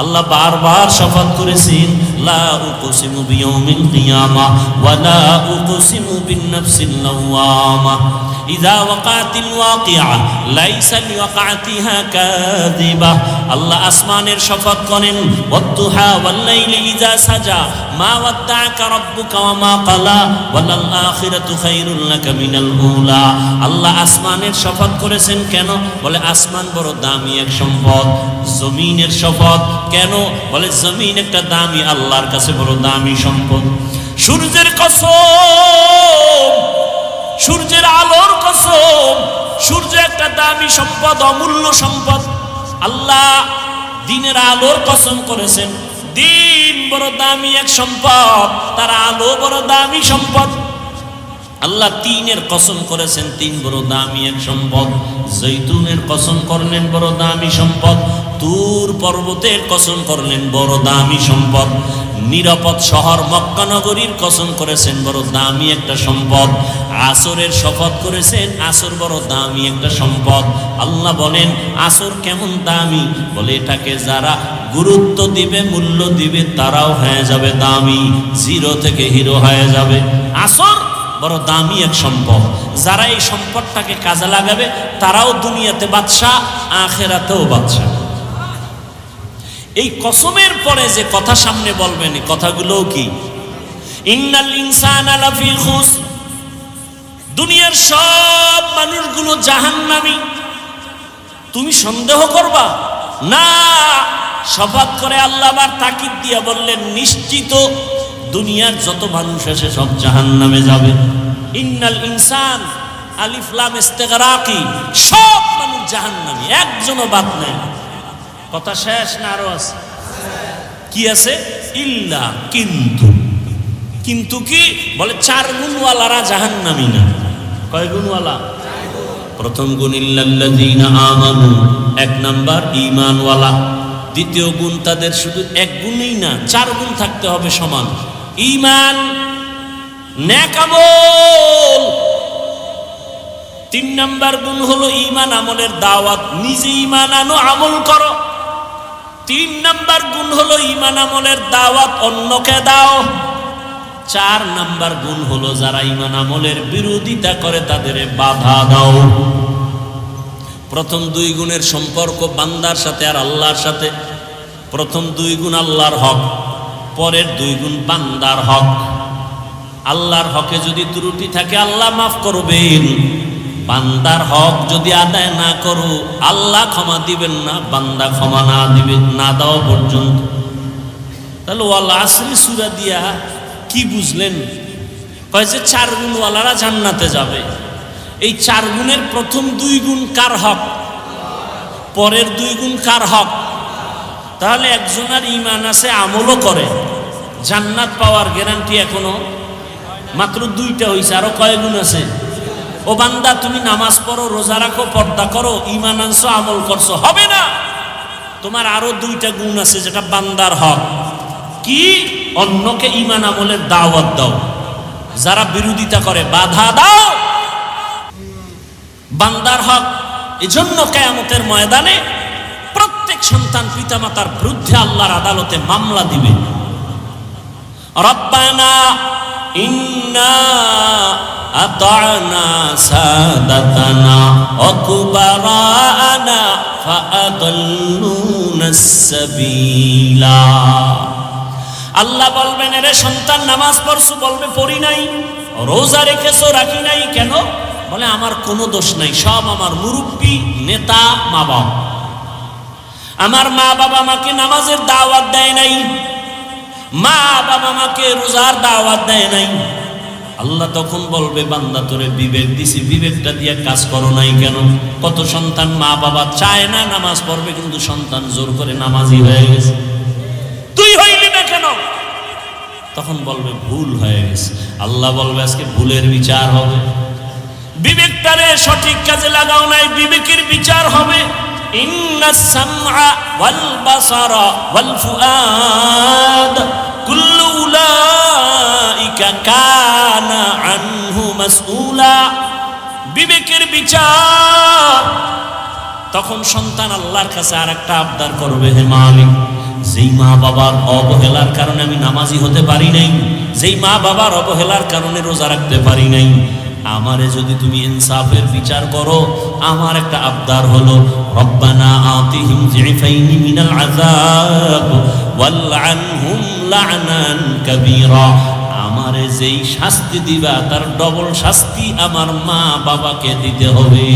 আল্লাহ বারবার শপথ করেছেন, লা উকসিমু বিয়াউমিল কিয়ামা ওয়া লা উকসিমু বিন নাফসিল লাওয়ামা। ইযা ওয়াকাতিল ওয়াকিআ, লাইসা লিওয়াকাতিহা কাযিবা। আল্লাহ আসমানের শপথ করেন, ওয়াদ্দুহা ওয়াল লাইলি ইযা সাজা, মা ওয়াদ্দাআকা রাব্বুকা ওয়া মা ক্বালা, ওয়ালাল আখিরাতু খায়রুল লাকা মিনাল উলা। আল্লাহ আসমানের শপথ করেছেন কেন? বলে আসমান বড় দামি এক সম্পদ, জমিনের শপথ কেন? বলে, জমিন একটা দামি, আল্লাহর কাছে বড় দামি সম্পদ। সূর্যের কসম, সূর্যের আলোর কসম, সূর্য একটা দামি সম্পদ, অমূল্য সম্পদ। আল্লাহ দিনের আলোর কসম করেছেন। দিন বড় দামি এক সম্পদ, তার আলো বড় দামি সম্পদ। আল্লাহ তিনের কসম করেছেন, তিন বড় দামি এক সম্পদ। জৈতুনের কসম করলেন, বড় দামি সম্পদ। তুর পর্বতের কসম করলেন, বড় দামি সম্পদ। নিরাপদ শহর মক্কানগরীর কসম করেছেন, বড় দামি একটা সম্পদ। আসরের শপথ করেছেন, আসর বড় দামি একটা সম্পদ। আল্লাহ বলেন, আসর কেমন দামি? বলে এটাকে যারা গুরুত্ব দিবে, মূল্য দিবে, তারাও হয়ে যাবে দামি, জিরো থেকে হিরো হয়ে যাবে। আসর বড় দামি এক সম্পদ। যারা এই সম্পদটাকে কাজে লাগাবে, তারাও দুনিয়াতে বাদশাহ, আখেরাতেও বাদশাহ। এই কসমের পরে যে কথা সামনে বলবেন কথাগুলোও কি? ইনসান দুনিয়ার সব মানুষগুলো জাহান্নামী। তুমি সন্দেহ করবা? না। শপথ করে আল্লাহ আবার তাকিদ দিয়া বললেন, নিশ্চিত দুনিয়ার যত মানুষ আছে সব জাহান্নামে যাবে। ইন্নাল ইনসান আলিফ লাম ইস্তেগরাকি, সব মানুষ জাহান্নামী, একজনও বাদ নেই। কথা শেষ না আরও আছে? কি আছে? ইল্লা কিন্তু। কিন্তু কি? বলে চার গুণওয়ালারা জাহান্নামী না। কয় গুণওয়ালা? প্রথম গুণ, ইল্লাল্লাযীনা আমানু, এক নাম্বার ঈমানওয়ালা। দ্বিতীয় গুণ তাদের শুধু এক গুণই না, চার গুণ থাকতে হবে সমান। ঈমান নেক আমল তিন নাম্বার গুণ হলো ইমান আমলের দাওয়াত। নিজে ইমান আনো, আমল করো। তিন নাম্বার গুণ হলো ঈমান, আমলের দাওয়াত, অন্যকে দাও। চার নাম্বার গুণ হলো যারা ইমান আমলের বিরোধিতা করে তাদের বাধা দাও। প্রথম দুই গুণের সম্পর্ক বান্দার সাথে আর আল্লাহর সাথে। প্রথম দুই গুণ আল্লাহর হক। পরের দুই গুণ বান্দার হক। আল্লাহর হকে যদি ত্রুটি থাকে, আল্লাহ মাফ করবেন। বান্দার হক যদি আদায় না করো, আল্লাহ ক্ষমা দিবেন না, বান্দা ক্ষমা না দিবেন না দেওয়া পর্যন্ত। তাহলে ওয়াল আসরি সুরা দিয়া কি বুঝলেন? কয় যে চার গুণওয়ালারা জান্নাতে যাবে। এই চার গুণের প্রথম দুই গুণ কার হক? পরের দুই গুণ কার হক? তাহলে একজনের ইমান আছে, আমলও করে। জান্নাত পাওয়ার গ্যারান্টি এখনও। মাত্র দুইটা হয়েছে আরও কয় গুণ আছে। ও বান্দা, তুমি নামাজ পড়ো, রোজা রাখো, পর্দা করো ইমান আনছো, আমল করছ, হবে না। তোমার আরও দুইটা গুণ আছে যেটা বান্দার হক। কি? অন্যকে ইমান আমলের দাওয়াত দাও। যারা বিরোধিতা করে, বাধা দাও। বান্দার হক, এজন্য কেয়ামতের ময়দানে প্রত্যেক সন্তান পিতামাতার বিরুদ্ধে আল্লাহর আদালতে মামলা দিবে। রব্বানা ইন্না আতানা সাদাতানা ফাআদাল্লুনা সাবিলা। আল্লাহ বলবেন রে সন্তান, নামাজ পড়ছো বলবে, পড়ি নাই, রোজা রেখেছো, রাখি নাই কেন? বলে, আমার কোনো দোষ নাই, সব আমার মুরব্বী নেতা মা বাবা আমার মা বাবা আমাকে নামাজের দাওয়াত দেয় নাই। মা বাবা আমাকে রোজার দাওয়াত দেয় নাই। আল্লাহ তখন বলবে, বান্দা, তোরে বিবেক দিছি, বিবেকটা দিয়ে কাজ করো নাই কেন? কত সন্তান মা বাবা চায় না নামাজ পড়বে, কিন্তু সন্তান জোর করে নামাজি হয়ে গেছে। তুই হইলি না কেন? তখন বলবে, ভুল হয়ে গেছে। আল্লাহ বলবে, আজকে ভুলের বিচার হবে। বিবেকটারে সঠিক কাজে লাগাও নাই, বিবেকের বিচার হবে। বিবেকের বিচার। তখন সন্তান আল্লাহর কাছে আর একটা আবদার করবে, হে মালিক, যেই মা বাবার অবহেলার কারণে আমি নামাজি হতে পারি নাই, যেই মা বাবার অবহেলার কারণে রোজা রাখতে পারি নাই আমারে যদি তুমি ইনসাফের বিচার করো, আমার একটা আবদার হলো, রব্বানা আতিহিম জিফাইনি মিনাল আযাব, ওয়ালআনহুম লা'নান কাবীরা। আমারে যেই শাস্তি দিবা, তার ডবল শাস্তি আমার মা বাবাকে দিতে হবে।